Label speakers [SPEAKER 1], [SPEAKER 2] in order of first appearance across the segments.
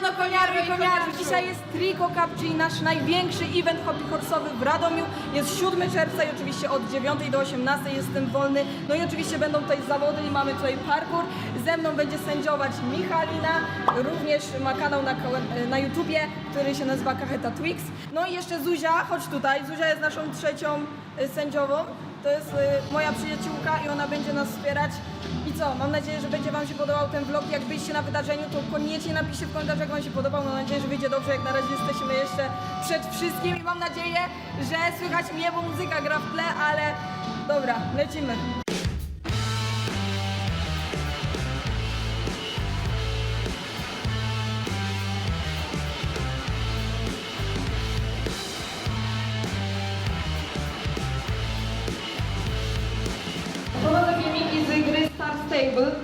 [SPEAKER 1] Siemano koniarki, koniarki!
[SPEAKER 2] Dzisiaj jest Trico Cup, czyli nasz największy event hobby horse'owy w Radomiu. Jest 7 czerwca i oczywiście od 9 do 18 jestem wolny. No i oczywiście będą tutaj zawody i mamy tutaj parkour. Ze mną będzie sędziować Michalina, również ma kanał na, na YouTubie, który się nazywa Kacheta Twix. No i jeszcze Zuzia, chodź tutaj. Zuzia jest naszą trzecią y, sędziową. To jest y, moja przyjaciółka i ona będzie nas wspierać. I co? Mam nadzieję, że będzie Wam się podobał ten vlog. Jak byliście na wydarzeniu, to koniecznie napiszcie w komentarzach, jak Wam się podobał. Mam nadzieję, że wyjdzie dobrze. Jak na razie jesteśmy jeszcze przed wszystkim i mam nadzieję, że słychać mnie, bo muzyka gra w tle, ale dobra, lecimy.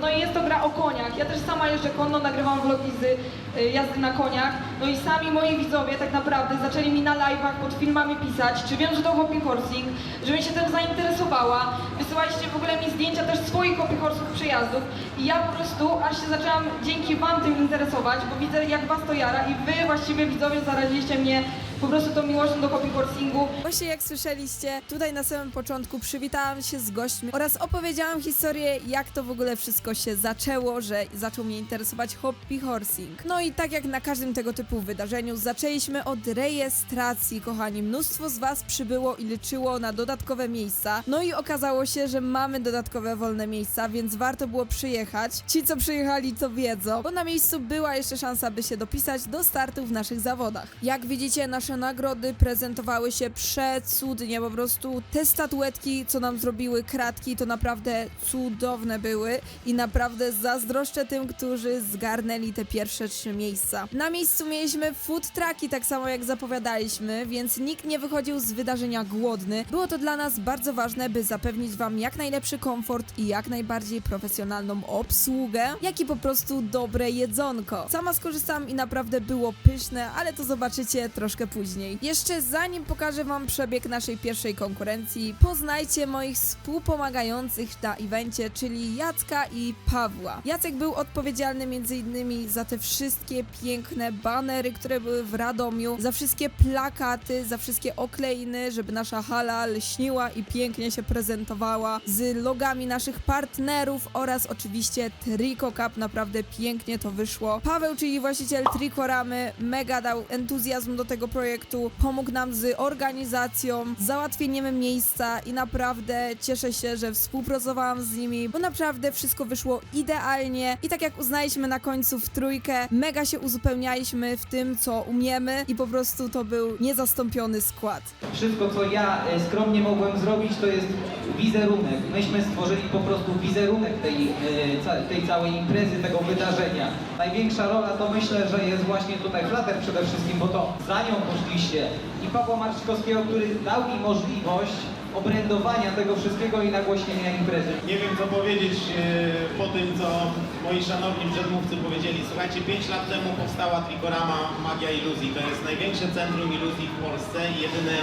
[SPEAKER 2] No i jest to gra o koniach. Ja też sama jeżdżę konno, nagrywam vlogi z y, jazdy na koniach. No i sami moi widzowie tak naprawdę zaczęli mi na live'ach pod filmami pisać, czy wiem, że to hobby horsing, żebym się tym zainteresowała. Wysyłaliście w ogóle mi zdjęcia też swoich hobby horsów przejazdów i ja po prostu aż się zaczęłam dzięki wam tym interesować, bo widzę jak was to jara i wy właściwie widzowie zaraziliście mnie po prostu tą miłością do hobby horsingu.
[SPEAKER 3] Właśnie jak słyszeliście, tutaj na samym początku przywitałam się z gośćmi oraz opowiedziałam historię, jak to w ogóle wszystko się zaczęło, że zaczął mnie interesować hobby horsing. No i tak jak na każdym tego typu wydarzeniu, zaczęliśmy od rejestracji, kochani. Mnóstwo z Was przybyło i liczyło na dodatkowe miejsca. No i okazało się, że mamy dodatkowe wolne miejsca, więc warto było przyjechać. Ci, co przyjechali, to wiedzą, bo na miejscu była jeszcze szansa, by się dopisać do startu w naszych zawodach. Jak widzicie, nasze nagrody prezentowały się przecudnie, po prostu te statuetki, co nam zrobiły kratki, to naprawdę cudowne były i naprawdę zazdroszczę tym, którzy zgarnęli te pierwsze trzy miejsca. Na miejscu mieliśmy food trucki, tak samo jak zapowiadaliśmy, więc nikt nie wychodził z wydarzenia głodny. Było to dla nas bardzo ważne, by zapewnić Wam jak najlepszy komfort i jak najbardziej profesjonalną obsługę, jak i po prostu dobre jedzonko. Sama skorzystałam i naprawdę było pyszne, ale to zobaczycie troszkę później. Jeszcze zanim pokażę Wam przebieg naszej pierwszej konkurencji, poznajcie moich współpomagających na evencie, czyli Jacka i Pawła. Jacek był odpowiedzialny m.in. za te wszystkie piękne banery, które były w Radomiu, za wszystkie plakaty, za wszystkie okleiny, żeby nasza hala lśniła i pięknie się prezentowała, z logami naszych partnerów oraz oczywiście Trico Cup, naprawdę pięknie to wyszło. Paweł, czyli właściciel Trikoramy, mega dał entuzjazm do tego projektu, pomógł nam z organizacją, załatwieniem miejsca i naprawdę cieszę się, że współpracowałam z nimi, bo naprawdę wszystko wyszło idealnie i tak jak uznaliśmy na końcu w trójkę, mega się uzupełnialiśmy w tym, co umiemy i po prostu to był niezastąpiony skład.
[SPEAKER 4] Wszystko, co ja e, skromnie mogłem zrobić, to jest wizerunek. Myśmy stworzyli po prostu wizerunek tej, e, tej całej imprezy, tego wydarzenia. Największa rola to myślę, że jest właśnie tutaj Flater przede wszystkim, bo to za nią poszliście. I Pawła Marczykowskiego, który dał mi możliwość obrędowania tego wszystkiego i nagłośnienia imprezy.
[SPEAKER 5] Nie wiem co powiedzieć e, po tym, co moi szanowni przedmówcy powiedzieli. Słuchajcie, 5 lat temu powstała Trikorama Magia Iluzji. To jest największe centrum iluzji w Polsce i jedyny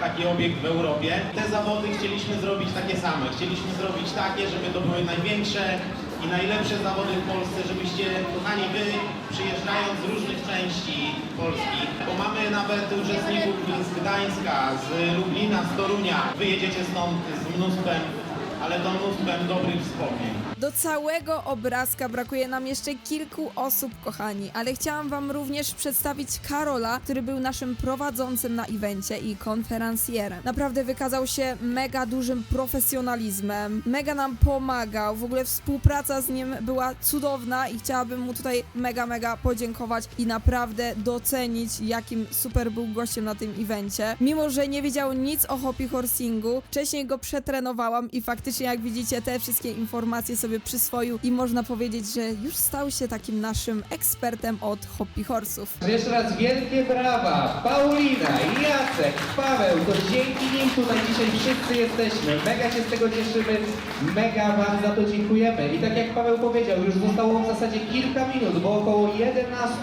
[SPEAKER 5] taki obiekt w Europie. Te zawody chcieliśmy zrobić takie same. Chcieliśmy zrobić takie, żeby to były największe i najlepsze zawody w Polsce, żebyście, kochani, wy przyjeżdżając z różnych części Polski, bo mamy nawet uczestników z Gdańska, z Lublina, z Torunia. Wyjedziecie stąd z mnóstwem, ale to mnóstwem dobrych wspomnień.
[SPEAKER 3] Do całego obrazka brakuje nam jeszcze kilku osób, kochani, ale chciałam Wam również przedstawić Karola, który był naszym prowadzącym na evencie i konferencjerem. Naprawdę wykazał się mega dużym profesjonalizmem, mega nam pomagał, w ogóle współpraca z nim była cudowna i chciałabym mu tutaj mega, mega podziękować i naprawdę docenić, jakim super był gościem na tym evencie. Mimo, że nie wiedział nic o hobby horsingu, wcześniej go przetrenowałam i faktycznie, jak widzicie, te wszystkie informacje sobie przyswoił i można powiedzieć, że już stał się takim naszym ekspertem od hobby horsów.
[SPEAKER 6] Jeszcze raz wielkie brawa! Paulina, Jacek, Paweł, to dzięki nim tutaj dzisiaj wszyscy jesteśmy. Mega się z tego cieszymy, mega Wam za to dziękujemy. I tak jak Paweł powiedział, już zostało w zasadzie kilka minut, bo około 11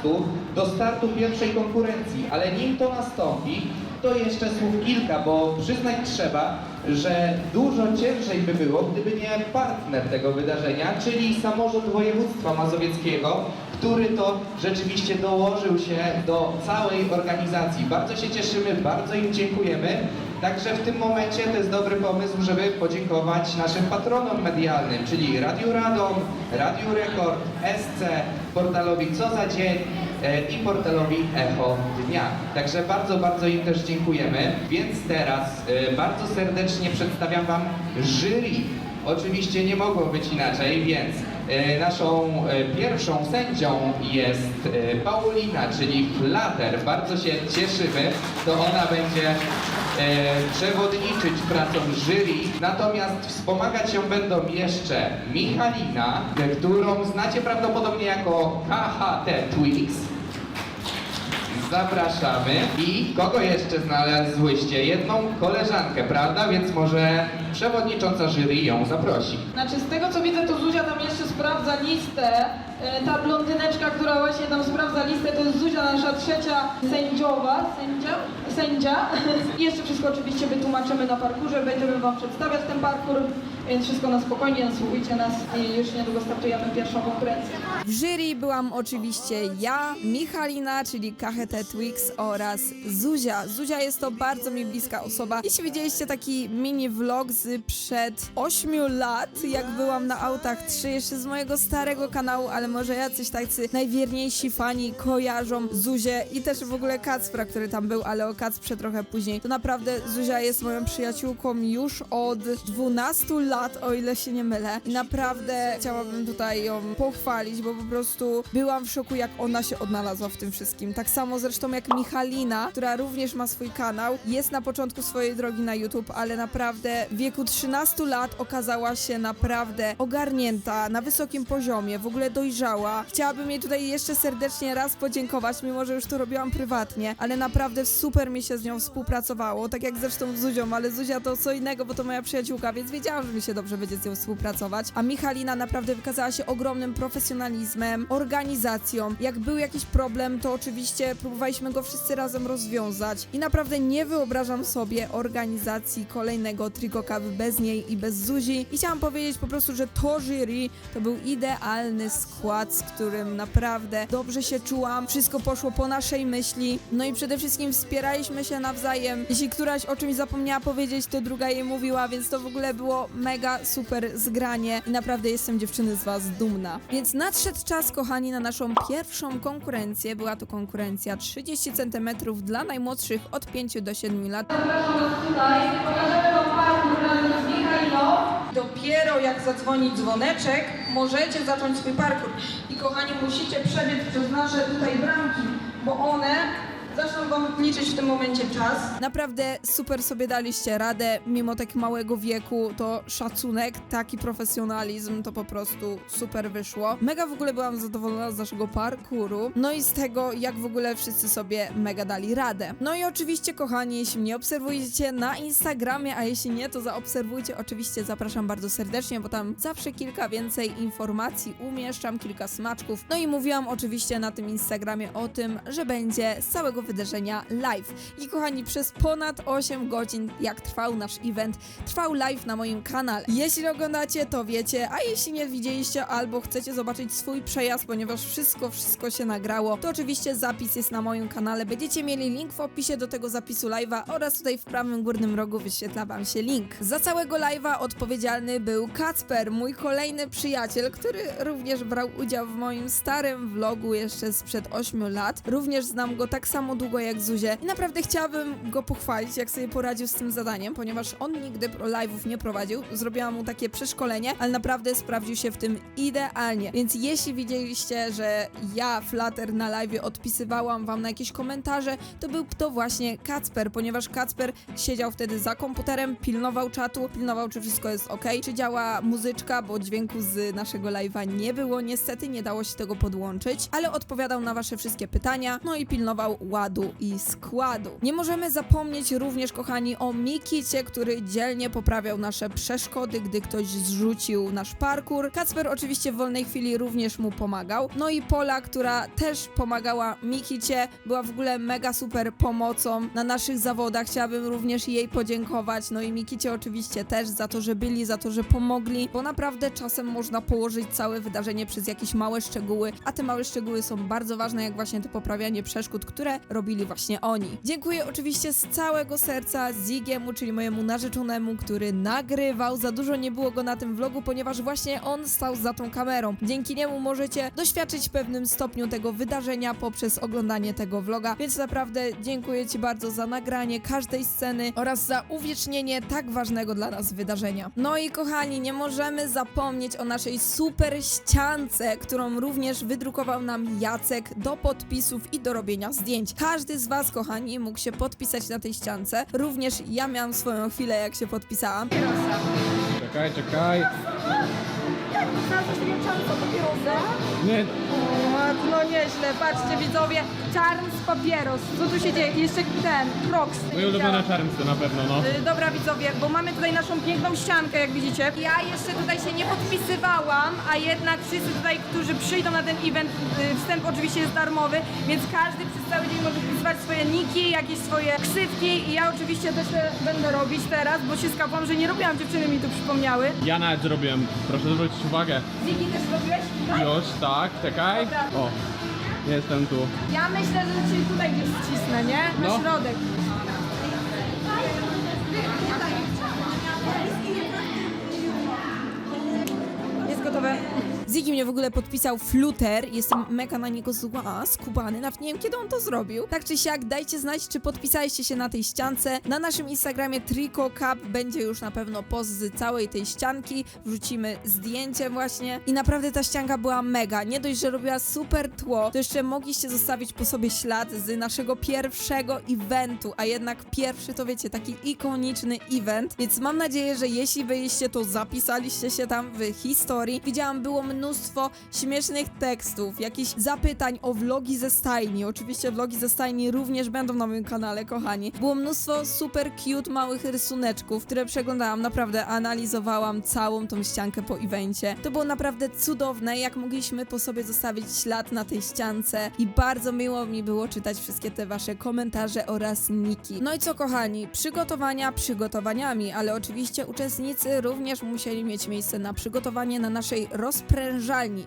[SPEAKER 6] do startu pierwszej konkurencji. Ale nim to nastąpi, to jeszcze słów kilka, bo przyznać trzeba, że dużo ciężej by było, gdyby nie partner tego wydarzenia, czyli samorząd województwa mazowieckiego, który to rzeczywiście dołożył się do całej organizacji. Bardzo się cieszymy, bardzo im dziękujemy. Także w tym momencie to jest dobry pomysł, żeby podziękować naszym patronom medialnym, czyli Radiu Radom, Radiu Rekord, SC, portalowi Co za Dzień i portalowi Echo Dnia. Także bardzo, bardzo im też dziękujemy. Więc teraz e, bardzo serdecznie przedstawiam Wam jury. Oczywiście nie mogło być inaczej, więc e, naszą e, pierwszą sędzią jest e, Paulina, czyli Flater. Bardzo się cieszymy, to ona będzie e, przewodniczyć pracą jury. Natomiast wspomagać ją będą jeszcze Michalina, e, którą znacie prawdopodobnie jako KHT Twix. Zapraszamy. I kogo jeszcze znalazłyście? Jedną koleżankę, prawda? Więc może przewodnicząca jury ją zaprosi.
[SPEAKER 2] Znaczy z tego co widzę, to Zuzia tam jeszcze sprawdza listę. E, Ta blondyneczka, która właśnie tam sprawdza listę, to jest Zuzia, nasza trzecia sędziowa, sędzia, sędzia. Jeszcze wszystko oczywiście wytłumaczymy na parkurze, będziemy Wam przedstawiać ten parkur, więc wszystko na spokojnie, nasłuchujcie nas i już niedługo startujemy pierwszą konkurencję.
[SPEAKER 3] W jury byłam oczywiście ja, Michalina, czyli KHT Twix oraz Zuzia. Zuzia jest to bardzo mi bliska osoba. Jeśli widzieliście taki mini vlog z przed 8 lat, jak byłam na autach 3 jeszcze z mojego starego kanału, ale może jacyś tacy najwierniejsi fani kojarzą Zuzię i też w ogóle Kacpra, który tam był, ale o Kacprze trochę później. To naprawdę Zuzia jest moją przyjaciółką już od 12 lat, o ile się nie mylę. I naprawdę chciałabym tutaj ją pochwalić, bo po prostu byłam w szoku, jak ona się odnalazła w tym wszystkim. Tak samo zresztą jak Michalina, która również ma swój kanał, jest na początku swojej drogi na YouTube, ale naprawdę w wieku 13 lat okazała się naprawdę ogarnięta, na wysokim poziomie, w ogóle dojrzała. Chciałabym jej tutaj jeszcze serdecznie raz podziękować, mimo że już to robiłam prywatnie, ale naprawdę super mi się z nią współpracowało, tak jak zresztą z Zuzią, ale Zuzia to co innego, bo to moja przyjaciółka, więc wiedziałam, że mi się dobrze będzie z nią współpracować. A Michalina naprawdę wykazała się ogromnym profesjonalizmem, organizacją. Jak był jakiś problem, to oczywiście próbowaliśmy go wszyscy razem rozwiązać i naprawdę nie wyobrażam sobie organizacji kolejnego Trikokawy bez niej i bez Zuzi. I chciałam powiedzieć po prostu, że to jury to był idealny skład, z którym naprawdę dobrze się czułam. Wszystko poszło po naszej myśli. No i przede wszystkim wspieraliśmy się nawzajem. Jeśli któraś o czymś zapomniała powiedzieć, to druga jej mówiła, więc to w ogóle było mega super zgranie i naprawdę jestem dziewczyny z was dumna. Więc nadszedł czas, kochani, na naszą pierwszą konkurencję. Była to konkurencja 30 cm dla najmłodszych od 5 do 7 lat.
[SPEAKER 2] Zapraszam Was tutaj, pokażemy Wam razem z. Dopiero jak zadzwoni dzwoneczek, możecie zacząć swój parkur. I kochani, musicie przebiec przez nasze tutaj bramki, bo one zaczną Wam liczyć w tym momencie czas.
[SPEAKER 3] Naprawdę super sobie daliście radę, mimo tak małego wieku, to szacunek, taki profesjonalizm, to po prostu super wyszło. Mega w ogóle byłam zadowolona z naszego parkouru, no i z tego, jak w ogóle wszyscy sobie mega dali radę. No i oczywiście, kochani, jeśli mnie obserwujecie na Instagramie, a jeśli nie, to zaobserwujcie, oczywiście zapraszam bardzo serdecznie, bo tam zawsze kilka więcej informacji umieszczam, kilka smaczków. No i mówiłam oczywiście na tym Instagramie o tym, że będzie z całego wydarzenia live. I kochani, przez ponad 8 godzin, jak trwał nasz event, trwał live na moim kanale. Jeśli oglądacie, to wiecie, a jeśli nie widzieliście albo chcecie zobaczyć swój przejazd, ponieważ wszystko, wszystko się nagrało, to oczywiście zapis jest na moim kanale. Będziecie mieli link w opisie do tego zapisu live'a oraz tutaj w prawym górnym rogu wyświetla wam się link. Za całego live'a odpowiedzialny był Kacper, mój kolejny przyjaciel, który również brał udział w moim starym vlogu jeszcze sprzed 8 lat. Również znam go tak samo długo jak Zuzię i naprawdę chciałabym go pochwalić, jak sobie poradził z tym zadaniem, ponieważ on nigdy live'ów nie prowadził. Zrobiłam mu takie przeszkolenie, ale naprawdę sprawdził się w tym idealnie. Więc jeśli widzieliście, że ja Flutter na live odpisywałam wam na jakieś komentarze, to był to właśnie Kacper, ponieważ Kacper siedział wtedy za komputerem, pilnował czatu, pilnował czy wszystko jest ok, czy działa muzyczka, bo dźwięku z naszego live'a nie było niestety, nie dało się tego podłączyć, ale odpowiadał na wasze wszystkie pytania, no i pilnował ładu ładu i składu. Nie możemy zapomnieć również, kochani, o Mikicie, który dzielnie poprawiał nasze przeszkody, gdy ktoś zrzucił nasz parkour. Kacper oczywiście w wolnej chwili również mu pomagał. No i Pola, która też pomagała Mikicie, była w ogóle mega super pomocą na naszych zawodach. Chciałabym również jej podziękować. No i Mikicie oczywiście też za to, że byli, za to, że pomogli, bo naprawdę czasem można położyć całe wydarzenie przez jakieś małe szczegóły, a te małe szczegóły są bardzo ważne, jak właśnie to poprawianie przeszkód, które robili właśnie oni. Dziękuję oczywiście z całego serca Zigiemu, czyli mojemu narzeczonemu, który nagrywał. Za dużo nie było go na tym vlogu, ponieważ właśnie on stał za tą kamerą. Dzięki niemu możecie doświadczyć w pewnym stopniu tego wydarzenia poprzez oglądanie tego vloga, więc naprawdę dziękuję Ci bardzo za nagranie każdej sceny oraz za uwiecznienie tak ważnego dla nas wydarzenia. No i kochani, nie możemy zapomnieć o naszej super ściance, którą również wydrukował nam Jacek do podpisów i do robienia zdjęć. Każdy z Was, kochani, mógł się podpisać na tej ściance. Również ja miałam swoją chwilę, jak się podpisałam.
[SPEAKER 1] Czekaj, czekaj.
[SPEAKER 2] Znalazłeś taką czarną papierosa?
[SPEAKER 1] Nie,
[SPEAKER 2] O, no nieźle, patrzcie widzowie, Charms Papieros. Co tu się dzieje? Jeszcze ten, Crocs.
[SPEAKER 1] mój ulubiony czarmsy na pewno, no.
[SPEAKER 2] Y, Dobra widzowie, bo mamy tutaj naszą piękną ściankę, jak widzicie. Ja jeszcze tutaj się nie podpisywałam, a jednak wszyscy tutaj, którzy przyjdą na ten event, y, wstęp oczywiście jest darmowy, więc każdy przez cały dzień może wpisywać swoje niki, jakieś swoje ksywki i ja oczywiście też te będę robić teraz, bo się skapłam, że nie robiłam, dziewczyny mi tu przypomniały.
[SPEAKER 1] Ja nawet zrobiłem. Proszę zwrócić uwagę.
[SPEAKER 2] Ziki też robiłeś?
[SPEAKER 1] Już, tak, czekaj. O, jestem tu.
[SPEAKER 2] Ja myślę, że ci tutaj gdzieś wcisnę, nie? Na
[SPEAKER 1] No.
[SPEAKER 2] środek. Jest gotowe.
[SPEAKER 3] Ziggy mnie w ogóle podpisał fluter, jestem mega na niego zła, skubany, nawet nie wiem kiedy on to zrobił. Tak czy siak, dajcie znać, czy podpisaliście się na tej ściance. Na naszym Instagramie Trico Cup będzie już na pewno post z całej tej ścianki, wrzucimy zdjęcie właśnie i naprawdę ta ścianka była mega. Nie dość, że robiła super tło, to jeszcze mogliście zostawić po sobie ślad z naszego pierwszego eventu, a jednak pierwszy to wiecie, taki ikoniczny event, więc mam nadzieję, że jeśli byliście, to zapisaliście się tam w historii. Widziałam, było mnóstwo śmiesznych tekstów, jakichś zapytań o vlogi ze stajni. Oczywiście vlogi ze stajni również będą na moim kanale, kochani. Było mnóstwo super cute małych rysuneczków, które przeglądałam, naprawdę analizowałam całą tą ściankę po evencie. To było naprawdę cudowne, jak mogliśmy po sobie zostawić ślad na tej ściance i bardzo miło mi było czytać wszystkie te wasze komentarze oraz niki. No i co kochani, przygotowania przygotowaniami, ale oczywiście uczestnicy również musieli mieć miejsce na przygotowanie na naszej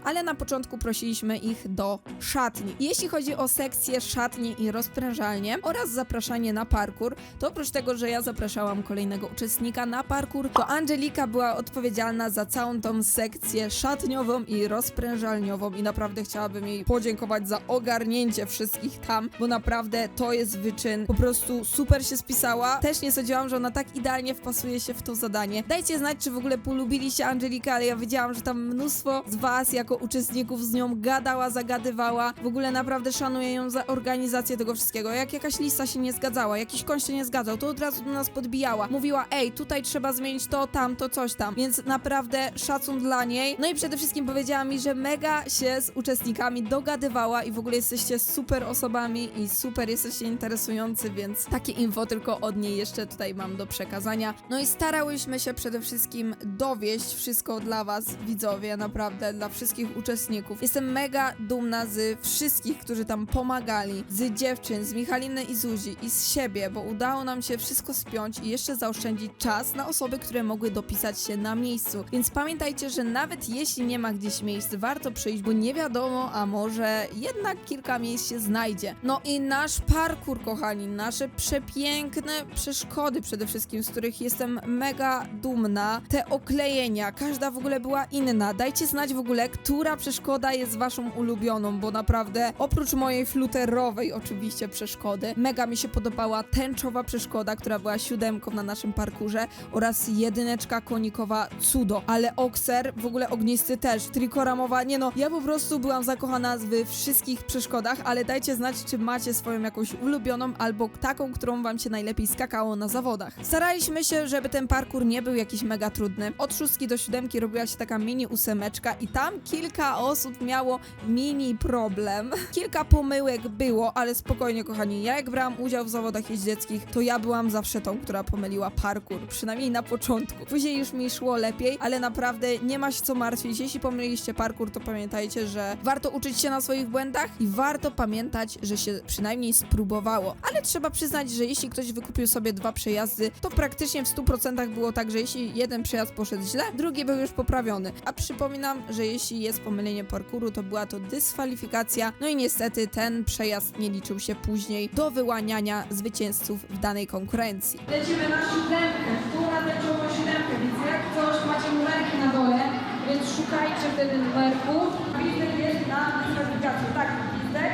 [SPEAKER 3] ale na początku prosiliśmy ich do szatni. Jeśli chodzi o sekcję szatni i rozprężalnię oraz zapraszanie na parkour, to oprócz tego, że ja zapraszałam kolejnego uczestnika na parkour, to Angelika była odpowiedzialna za całą tą sekcję szatniową i rozprężalniową i naprawdę chciałabym jej podziękować za ogarnięcie wszystkich tam, bo naprawdę to jest wyczyn. Po prostu super się spisała. Też nie sądziłam, że ona tak idealnie wpasuje się w to zadanie. Dajcie znać, czy w ogóle polubiliście Angelikę, ale ja wiedziałam, że tam mnóstwo z was jako uczestników z nią gadała, zagadywała. W ogóle naprawdę szanuję ją za organizację tego wszystkiego. Jak jakaś lista się nie zgadzała, jakiś koń się nie zgadzał, to od razu do nas podbijała. Mówiła, ej, tutaj trzeba zmienić to, tamto, coś tam. Więc naprawdę szacun dla niej. No i przede wszystkim powiedziała mi, że mega się z uczestnikami dogadywała i w ogóle jesteście super osobami i super jesteście interesujący, więc takie info tylko od niej jeszcze tutaj mam do przekazania. No i starałyśmy się przede wszystkim dowieść wszystko dla was, widzowie, naprawdę, dla wszystkich uczestników. Jestem mega dumna z wszystkich, którzy tam pomagali, z dziewczyn, z Michaliny i Zuzi i z siebie, bo udało nam się wszystko spiąć i jeszcze zaoszczędzić czas na osoby, które mogły dopisać się na miejscu. Więc pamiętajcie, że nawet jeśli nie ma gdzieś miejsc, warto przyjść, bo nie wiadomo, a może jednak kilka miejsc się znajdzie. No i nasz parkour, kochani, nasze przepiękne przeszkody przede wszystkim, z których jestem mega dumna. Te oklejenia, każda w ogóle była inna. Dajcie znać w ogóle, która przeszkoda jest waszą ulubioną, bo naprawdę oprócz mojej fluterowej oczywiście przeszkody, mega mi się podobała tęczowa przeszkoda, która była siódemką na naszym parkurze oraz jedyneczka konikowa cudo, ale okser w ogóle ognisty też, trikoramowa, nie no, ja po prostu byłam zakochana w wszystkich przeszkodach, ale dajcie znać, czy macie swoją jakąś ulubioną albo taką, którą wam się najlepiej skakało na zawodach. Staraliśmy się, żeby ten parkour nie był jakiś mega trudny. Od szóstki do siódemki robiła się taka mini ósemeczka i tam kilka osób miało mini problem. Kilka pomyłek było, ale spokojnie kochani, ja jak brałam udział w zawodach jeździeckich, to ja byłam zawsze tą, która pomyliła parkour, przynajmniej na początku. Później już mi szło lepiej, ale naprawdę nie ma się co martwić. Jeśli pomyliliście parkour, to pamiętajcie, że warto uczyć się na swoich błędach i warto pamiętać, że się przynajmniej spróbowało. Ale trzeba przyznać, że jeśli ktoś wykupił sobie dwa przejazdy, to praktycznie w 100% było tak, że jeśli jeden przejazd poszedł źle, drugi był już poprawiony. A przypominam, że jeśli jest pomylenie parkouru, to była to dyskwalifikacja. No i niestety ten przejazd nie liczył się później do wyłaniania zwycięzców w danej konkurencji.
[SPEAKER 2] Lecimy na siódemkę, na tęczową siódemkę, więc jak coś macie numerki na dole, więc szukajcie wtedy numerku. Gwizdek jest na dyskwalifikację. Tak, gwizdek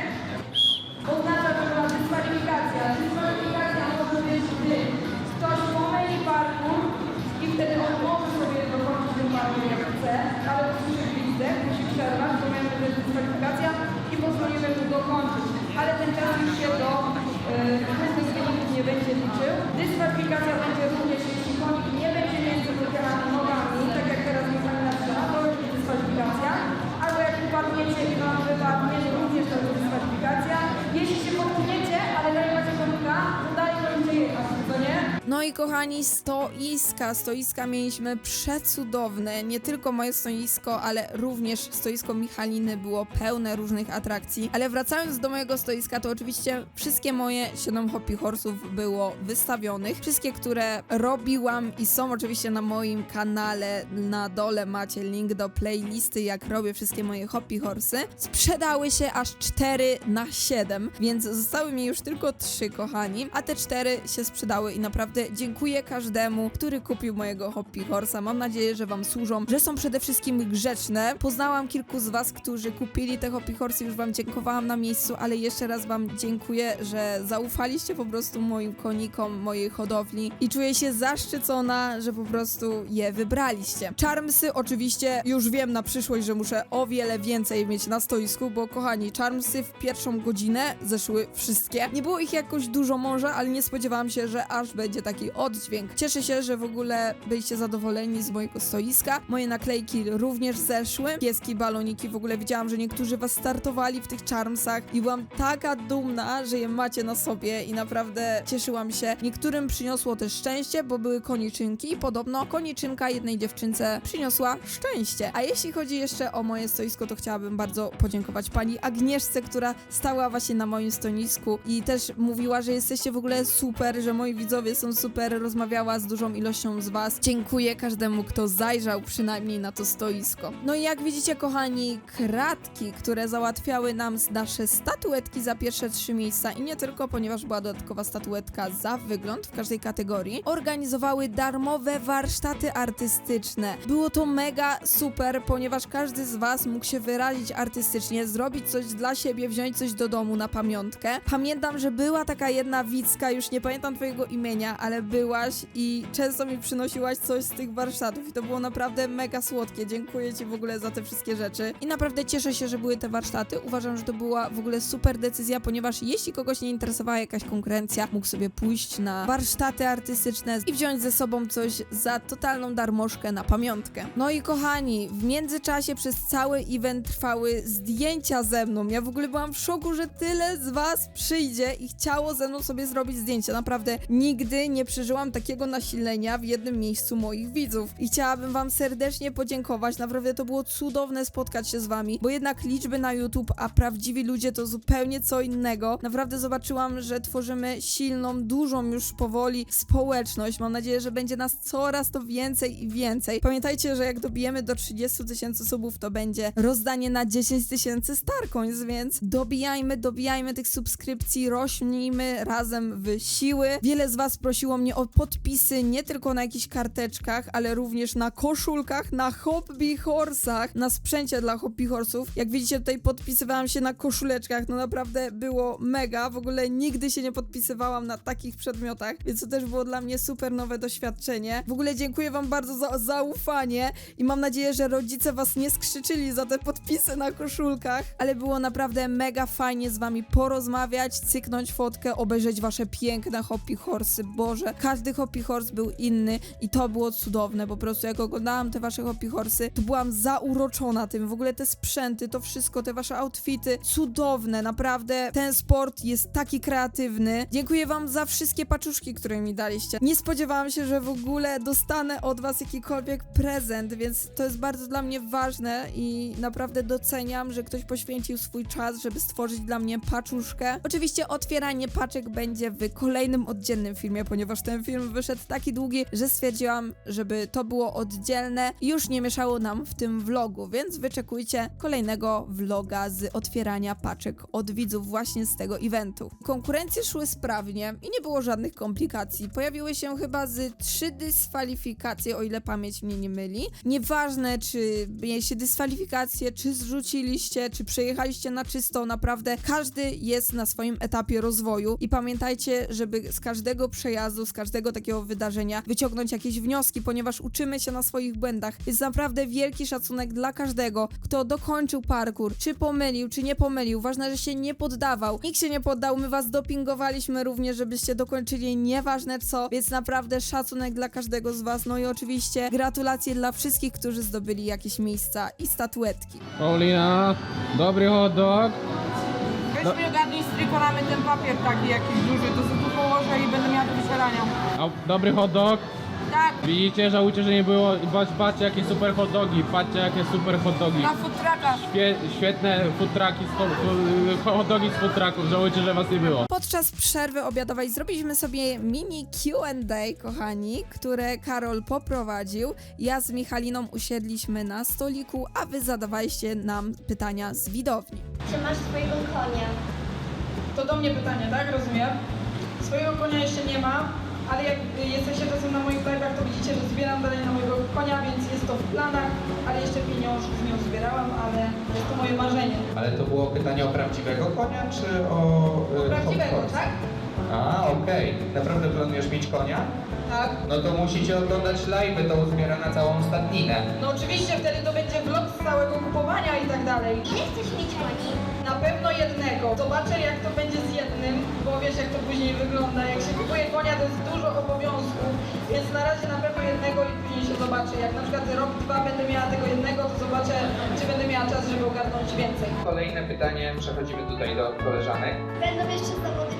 [SPEAKER 2] oznacza, że była dyskwalifikacja. Dyskwalifikacja może być, gdy ktoś pomyli parkour i wtedy on może sobie dokończyć ten parkour jak chce, ale usłyszy gwizdek, musi przerwać, to będzie to jest dyskwalifikacja i pozwolimy mu dokończyć. Ale ten czas już się do yy, wyników nie będzie liczył. Dyskwalifikacja będzie również, jeśli konik nie będzie między blokami nogami, tak jak teraz Michał napisała, to już jest dyskwalifikacja. Albo jak upadniecie i wam wypadnie, to również to jest dyskwalifikacja. Jeśli się potkniecie, ale dalej macie konika, to dalej możecie jechać, co nie?
[SPEAKER 3] No i kochani, stoiska. Stoiska mieliśmy przecudowne. Nie tylko moje stoisko, ale również stoisko Michaliny było pełne różnych atrakcji. Ale wracając do mojego stoiska, to oczywiście wszystkie moje 7 hobby horse'ów było wystawionych. Wszystkie, które robiłam i są oczywiście na moim kanale. Na dole macie link do playlisty, jak robię wszystkie moje hobby horsey. Sprzedały się aż 4 na 7, więc zostały mi już tylko 3, kochani. A te 4 się sprzedały i naprawdę dziękuję każdemu, który kupił mojego hobby horsa. Mam nadzieję, że wam służą, że są przede wszystkim grzeczne. Poznałam kilku z was, którzy kupili te hobby horsy, już wam dziękowałam na miejscu, ale jeszcze raz wam dziękuję, że zaufaliście po prostu moim konikom, mojej hodowli i czuję się zaszczycona, że po prostu je wybraliście. Charmsy oczywiście już wiem na przyszłość, że muszę o wiele więcej mieć na stoisku, bo kochani, charmsy w pierwszą godzinę zeszły wszystkie. Nie było ich jakoś dużo może, ale nie spodziewałam się, że aż będzie taki oddźwięk. Cieszę się, że w ogóle byliście zadowoleni z mojego stoiska. Moje naklejki również zeszły. Pieski, baloniki, w ogóle widziałam, że niektórzy was startowali w tych charmsach i byłam taka dumna, że je macie na sobie i naprawdę cieszyłam się. Niektórym przyniosło też szczęście, bo były koniczynki i podobno koniczynka jednej dziewczynce przyniosła szczęście. A jeśli chodzi jeszcze o moje stoisko, to chciałabym bardzo podziękować pani Agnieszce, która stała właśnie na moim stoisku i też mówiła, że jesteście w ogóle super, że moi widzowie są super, rozmawiała z dużą ilością z was. Dziękuję każdemu, kto zajrzał przynajmniej na to stoisko. No i jak widzicie, kochani, kratki, które załatwiały nam nasze statuetki za pierwsze trzy miejsca i nie tylko, ponieważ była dodatkowa statuetka za wygląd w każdej kategorii, organizowały darmowe warsztaty artystyczne. Było to mega super, ponieważ każdy z was mógł się wyrazić artystycznie, zrobić coś dla siebie, wziąć coś do domu na pamiątkę. Pamiętam, że była taka jedna Wicka, już nie pamiętam twojego imienia, ale byłaś i często mi przynosiłaś coś z tych warsztatów i to było naprawdę mega słodkie. Dziękuję ci w ogóle za te wszystkie rzeczy i naprawdę cieszę się, że były te warsztaty. Uważam, że to była w ogóle super decyzja, ponieważ jeśli kogoś nie interesowała jakaś konkurencja, mógł sobie pójść na warsztaty artystyczne i wziąć ze sobą coś za totalną darmożkę na pamiątkę. No i kochani, w międzyczasie przez cały event trwały zdjęcia ze mną. Ja w ogóle byłam w szoku, że tyle z was przyjdzie i chciało ze mną sobie zrobić zdjęcia. Naprawdę nigdy nie przeżyłam takiego nasilenia w jednym miejscu moich widzów. I chciałabym wam serdecznie podziękować. Naprawdę to było cudowne spotkać się z wami, bo jednak liczby na YouTube, a prawdziwi ludzie to zupełnie co innego. Naprawdę zobaczyłam, że tworzymy silną, dużą już powoli społeczność. Mam nadzieję, że będzie nas coraz to więcej i więcej. Pamiętajcie, że jak dobijemy do 30 tysięcy subów, to będzie rozdanie na 10 tysięcy Starcoins, więc dobijajmy, dobijajmy tych subskrypcji, rośnijmy razem w siły. Wiele z was prosiło mnie o podpisy nie tylko na jakichś karteczkach, ale również na koszulkach, na hobby horsach, na sprzęcie dla hobby horsów. Jak widzicie, tutaj podpisywałam się na koszuleczkach, no naprawdę było mega. W ogóle nigdy się nie podpisywałam na takich przedmiotach, więc to też było dla mnie super nowe doświadczenie. W ogóle dziękuję wam bardzo za zaufanie i mam nadzieję, że rodzice was nie skrzyczyli za te podpisy na koszulkach, ale było naprawdę mega fajnie z wami porozmawiać, cyknąć fotkę, obejrzeć wasze piękne hobby horsy. Boże, że każdy Hoppy Horse był inny i to było cudowne. Po prostu jak oglądałam te wasze Hoppy Horsy, to byłam zauroczona tym. W ogóle te sprzęty, to wszystko, te wasze outfity, cudowne, naprawdę. Ten sport jest taki kreatywny. Dziękuję wam za wszystkie paczuszki, które mi daliście. Nie spodziewałam się, że w ogóle dostanę od was jakikolwiek prezent, więc to jest bardzo dla mnie ważne i naprawdę doceniam, że ktoś poświęcił swój czas, żeby stworzyć dla mnie paczuszkę. Oczywiście otwieranie paczek będzie w kolejnym oddzielnym filmie, ponieważ ten film wyszedł taki długi, że stwierdziłam, żeby to było oddzielne i już nie mieszało nam w tym vlogu, więc wyczekujcie kolejnego vloga z otwierania paczek od widzów właśnie z tego eventu. Konkurencje szły sprawnie i nie było żadnych komplikacji. Pojawiły się chyba z trzy dyskwalifikacje, o ile pamięć mnie nie myli. Nieważne, czy mieliście dyskwalifikacje, czy zrzuciliście, czy przejechaliście na czysto, naprawdę każdy jest na swoim etapie rozwoju i pamiętajcie, żeby z każdego przejazdu, z każdego takiego wydarzenia wyciągnąć jakieś wnioski, ponieważ uczymy się na swoich błędach. Jest naprawdę wielki szacunek dla każdego, kto dokończył parkour, czy pomylił, czy nie pomylił. Ważne, że się nie poddawał. Nikt się nie poddał, my was dopingowaliśmy również, żebyście dokończyli nieważne co, więc naprawdę szacunek dla każdego z was. No i oczywiście gratulacje dla wszystkich, którzy zdobyli jakieś miejsca i statuetki.
[SPEAKER 1] Paulina, dobry hot dog.
[SPEAKER 2] Weź mi ogarnij z trikoramy ten papier taki jakiś duży, to sobie tu położę i będę miała do
[SPEAKER 1] A, dobry hot dog.
[SPEAKER 2] Tak,
[SPEAKER 1] Widzicie, żałujcie, że nie było. Patrz, patrzcie jakie super hot dogi. Patrzcie jakie super hot dogi.
[SPEAKER 2] na futraka.
[SPEAKER 1] Świe, świetne food trucki z hot, hot dogi z food trucków. Żałujcie, że was nie było.
[SPEAKER 3] Podczas przerwy obiadowej zrobiliśmy sobie mini QA, kochani, które Karol poprowadził. Ja z Michaliną usiedliśmy na stoliku, a wy zadawaliście nam pytania z widowni.
[SPEAKER 7] Czy masz swojego konia?
[SPEAKER 2] To do mnie pytanie, tak? Rozumiem. Swojego konia jeszcze nie ma, ale jak jesteście czasem na moich live'ach, to widzicie, że zbieram dalej na mojego konia, więc jest to w planach, ale jeszcze pieniążków nie zbierałam, ale jest to moje marzenie.
[SPEAKER 6] Ale to było pytanie o prawdziwego konia, czy o... y,
[SPEAKER 2] Prawdziwego,
[SPEAKER 6] hot horse?
[SPEAKER 2] tak?
[SPEAKER 6] A, okej. Naprawdę planujesz mieć konia?
[SPEAKER 2] Tak.
[SPEAKER 6] No to musicie oglądać live'y, to uzbiera na całą stadninę.
[SPEAKER 2] No oczywiście wtedy to będzie vlog z całego kupowania i tak dalej.
[SPEAKER 7] Ile chcesz mieć koni?
[SPEAKER 2] Na pewno jednego. Zobaczę jak to będzie z jednym, bo wiesz jak to później wygląda. Jak się kupuje konia, to jest dużo obowiązków, więc na razie na pewno jednego i później się zobaczy. Jak na przykład rok, dwa będę miała tego jednego, to zobaczę, czy będę miała czas, żeby ogarnąć więcej.
[SPEAKER 6] Kolejne pytanie, przechodzimy tutaj do koleżanek.
[SPEAKER 7] Będą jeszcze zawody.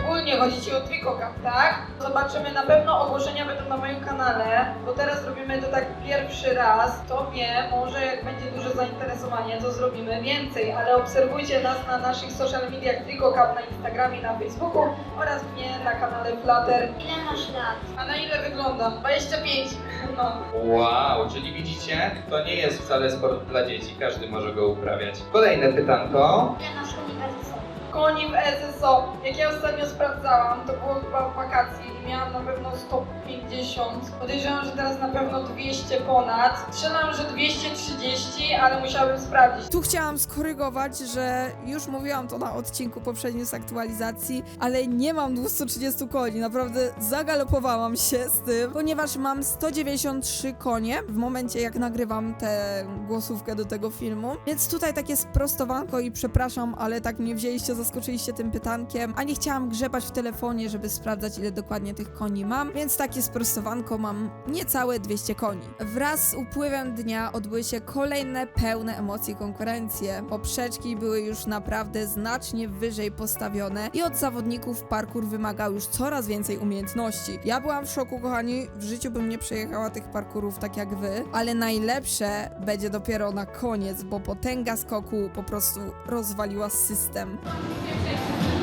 [SPEAKER 2] Ogólnie chodzi Ci o Trikokap, tak? Zobaczymy, na pewno ogłoszenia będą na moim kanale, bo teraz robimy to tak pierwszy raz. To wie, może jak będzie duże zainteresowanie, to zrobimy więcej, ale obserwujcie nas na naszych social mediach Trikokap na Instagramie, na Facebooku oraz mnie na kanale Flutter.
[SPEAKER 7] Ile masz lat?
[SPEAKER 2] A na ile wygląda? 25. No.
[SPEAKER 6] Wow, czyli widzicie, to nie jest wcale sport dla dzieci, każdy może go uprawiać. Kolejne pytanko.
[SPEAKER 7] Ile masz uniwersum?
[SPEAKER 2] Koni w SSO. Jak ja ostatnio sprawdzałam, to było chyba w wakacji i miałam na pewno 150. Podejrzewam, że teraz na pewno 200 ponad. Strzelam, że 230, ale musiałabym sprawdzić.
[SPEAKER 3] Tu chciałam skorygować, że już mówiłam to na odcinku poprzednim z aktualizacji, ale nie mam 230 koni. Naprawdę zagalopowałam się z tym, ponieważ mam 193 konie w momencie, jak nagrywam tę głosówkę do tego filmu. Więc tutaj takie sprostowanko i przepraszam, ale tak mnie wzięliście, zaskoczyliście tym pytankiem, a nie chciałam grzebać w telefonie, żeby sprawdzać, ile dokładnie tych koni mam, więc takie sprostowanko mam niecałe 200 koni. Wraz z upływem dnia odbyły się kolejne pełne emocji konkurencje. Poprzeczki były już naprawdę znacznie wyżej postawione i od zawodników parkour wymagał już coraz więcej umiejętności. Ja byłam w szoku, kochani, w życiu bym nie przejechała tych parkurów tak jak wy, ale najlepsze będzie dopiero na koniec, bo potęga skoku po prostu rozwaliła system.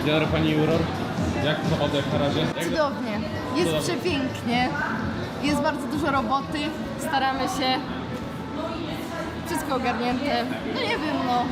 [SPEAKER 1] Dzień dobry pani Juror. Jak oddech na razie? Jak
[SPEAKER 8] Cudownie. Jest
[SPEAKER 1] Cudownie.
[SPEAKER 8] przepięknie. Jest bardzo dużo roboty. Staramy się. Wszystko ogarnięte. No nie wiem, no.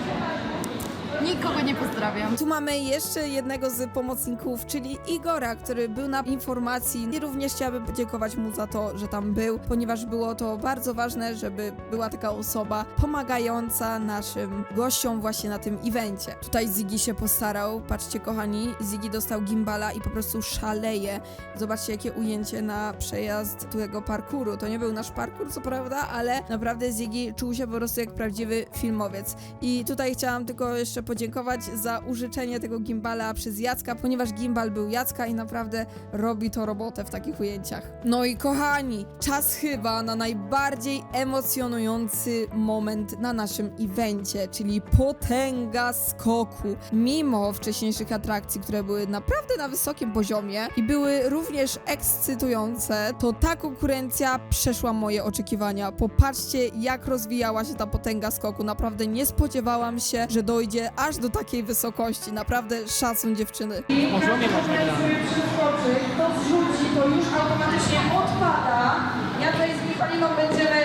[SPEAKER 8] Nikogo nie pozdrawiam.
[SPEAKER 3] Tu mamy jeszcze jednego z pomocników, czyli Igora, który był na informacji i również chciałabym podziękować mu za to, że tam był, ponieważ było to bardzo ważne, żeby była taka osoba pomagająca naszym gościom właśnie na tym evencie. Tutaj Ziggy się postarał, patrzcie kochani, Ziggy dostał gimbala i po prostu szaleje. Zobaczcie jakie ujęcie na przejazd tego parkuru. To nie był nasz parkur, co prawda, ale naprawdę Ziggy czuł się po prostu jak prawdziwy filmowiec. I tutaj chciałam tylko jeszcze jeszcze podziękować za użyczenie tego gimbala przez Jacka, ponieważ gimbal był Jacka i naprawdę robi to robotę w takich ujęciach. No i kochani, czas chyba na najbardziej emocjonujący moment na naszym evencie, czyli potęga skoku. Mimo wcześniejszych atrakcji, które były naprawdę na wysokim poziomie i były również ekscytujące, to ta konkurencja przeszła moje oczekiwania. Popatrzcie, jak rozwijała się ta potęga skoku. Naprawdę nie spodziewałam się, że dojdzie aż do takiej wysokości. Naprawdę szacun dziewczyny.
[SPEAKER 1] Poziomie masz nagrane.
[SPEAKER 2] przeskoczy, kto zrzuci, to już automatycznie odpada. Ja tutaj z Michaliną będziemy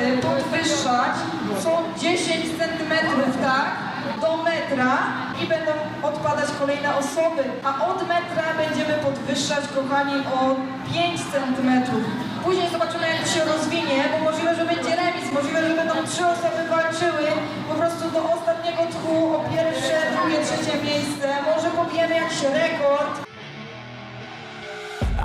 [SPEAKER 2] e, podwyższać. Są 10 cm, tak? Do metra i będą odpadać kolejne osoby. A od metra będziemy podwyższać, kochani, o 5 cm. Później zobaczymy, jak to się rozwinie, bo możliwe, że będzie remis, możliwe, że będą trzy osoby walczyły po prostu do ostatniego tchu o pierwsze, drugie, trzecie miejsce. Może pobijemy jakiś rekord.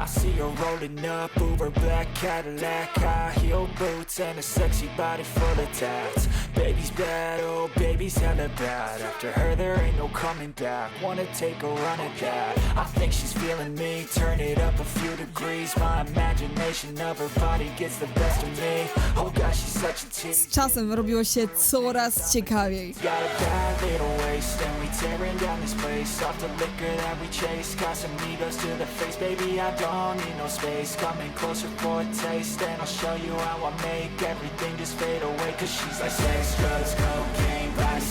[SPEAKER 9] I see her rolling up, Uber black Cadillac High heel boots and a sexy body full of tats. Baby's bad, oh baby's hella bad. After her there ain't no coming back. Wanna take a run at that. I think she's feeling me, turn it up a few degrees. My imagination of her body gets the best of me. Oh gosh, she's such a tease.
[SPEAKER 3] Z czasem robiło się coraz ciekawiej.
[SPEAKER 9] Got a bad little waist and we tearing down this place. Off the liquor that we chase Got some egos to the face, baby I don't need no space. Coming closer for a taste and I'll show you how I make everything just fade away. Cause she's like sex, drugs, cocaine, body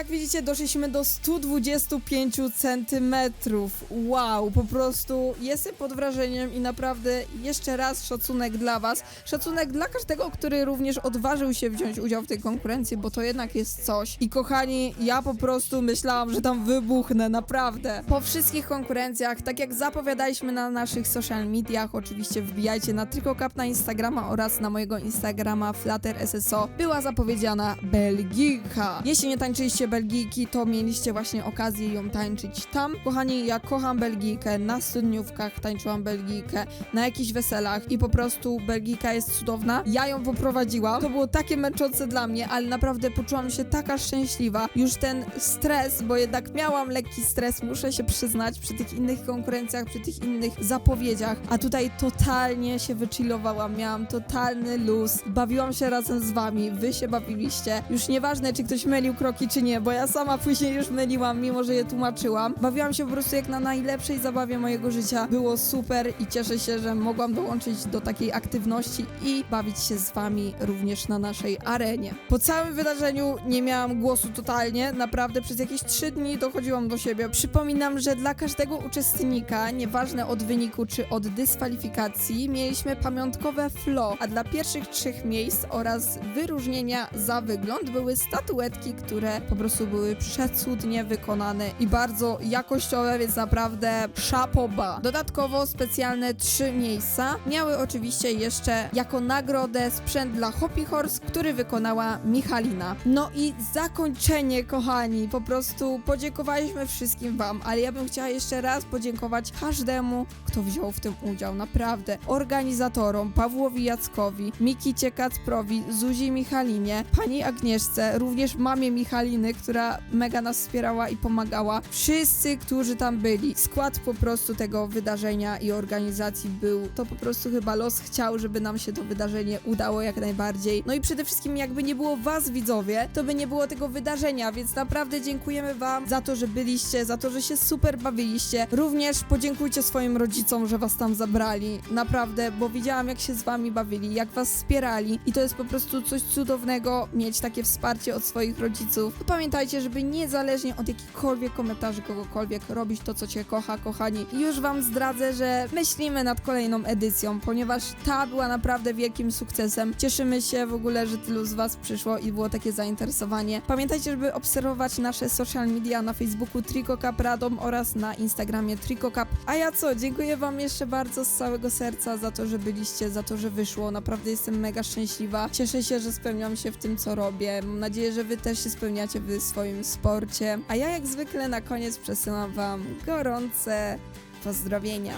[SPEAKER 3] jak widzicie, doszliśmy do 125 centymetrów. Wow, po prostu jestem pod wrażeniem i naprawdę jeszcze raz szacunek dla Was. Szacunek dla każdego, który również odważył się wziąć udział w tej konkurencji, bo to jednak jest coś. I kochani, ja po prostu myślałam, że tam wybuchnę, naprawdę. Po wszystkich konkurencjach, tak jak zapowiadaliśmy na naszych social mediach, oczywiście wbijajcie na TrykoCap na Instagrama oraz na mojego Instagrama Flutter SSO, była zapowiedziana Belgijka. Jeśli nie tańczyliście Belgijki, to mieliście właśnie okazję ją tańczyć tam. Kochani, ja kocham Belgijkę, na studniówkach tańczyłam Belgijkę, na jakichś weselach i po prostu Belgijka jest cudowna. Ja ją poprowadziłam. To było takie męczące dla mnie, ale naprawdę poczułam się taka szczęśliwa. Już ten stres, bo jednak miałam lekki stres, muszę się przyznać, przy tych innych konkurencjach, przy tych innych zapowiedziach, a tutaj totalnie się wychillowałam, miałam totalny luz, bawiłam się razem z wami, wy się bawiliście. Już nieważne, czy ktoś mylił kroki, czy nie, bo ja sama później już myliłam, mimo że je tłumaczyłam. Bawiłam się po prostu jak na najlepszej zabawie mojego życia. Było super i cieszę się, że mogłam dołączyć do takiej aktywności i bawić się z wami również na naszej arenie. Po całym wydarzeniu nie miałam głosu totalnie, naprawdę przez jakieś trzy dni dochodziłam do siebie. Przypominam, że dla każdego uczestnika, nieważne od wyniku czy od dyskwalifikacji, mieliśmy pamiątkowe flow, a dla pierwszych trzech miejsc oraz wyróżnienia za wygląd były statuetki, które po prostu były przecudnie wykonane i bardzo jakościowe, więc naprawdę szapoba. Dodatkowo specjalne trzy miejsca miały oczywiście jeszcze jako nagrodę sprzęt dla Hoppy Horse, który wykonała Michalina. No i zakończenie, kochani, po prostu podziękowaliśmy wszystkim wam, ale ja bym chciała jeszcze raz podziękować każdemu, kto wziął w tym udział, naprawdę. Organizatorom, Pawłowi Jackowi, Mikicie Kacprowi, Zuzi Michalinie, pani Agnieszce, również mamie Michaliny, która mega nas wspierała i pomagała. Wszyscy, którzy tam byli. Skład po prostu tego wydarzenia i organizacji był, to po prostu chyba los chciał, żeby nam się to wydarzenie udało jak najbardziej. No i przede wszystkim jakby nie było was widzowie, to by nie było tego wydarzenia, więc naprawdę dziękujemy wam za to, że byliście, za to, że się super bawiliście. Również podziękujcie swoim rodzicom, że was tam zabrali. Naprawdę, bo widziałam jak się z wami bawili, jak was wspierali i to jest po prostu coś cudownego mieć takie wsparcie od swoich rodziców. to pamiętajcie, żeby niezależnie od jakichkolwiek komentarzy kogokolwiek robić to, co cię kocha, kochani. Już wam zdradzę, że myślimy nad kolejną edycją, ponieważ ta była naprawdę wielkim sukcesem. Cieszymy się w ogóle, że tylu z was przyszło i było takie zainteresowanie. Pamiętajcie, żeby obserwować nasze social media na Facebooku TricoCup Radom oraz na Instagramie TricoCup. A ja co, dziękuję wam jeszcze bardzo z całego serca za to, że byliście, za to, że wyszło. Naprawdę jestem mega szczęśliwa. Cieszę się, że spełniam się w tym, co robię. Mam nadzieję, że wy też się spełniacie w swoim sporcie. A ja jak zwykle na koniec przesyłam wam gorące pozdrowienia.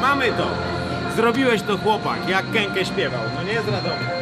[SPEAKER 10] Mamy to! Zrobiłeś to chłopak, jak Kenkę śpiewał, no nie z Radomia.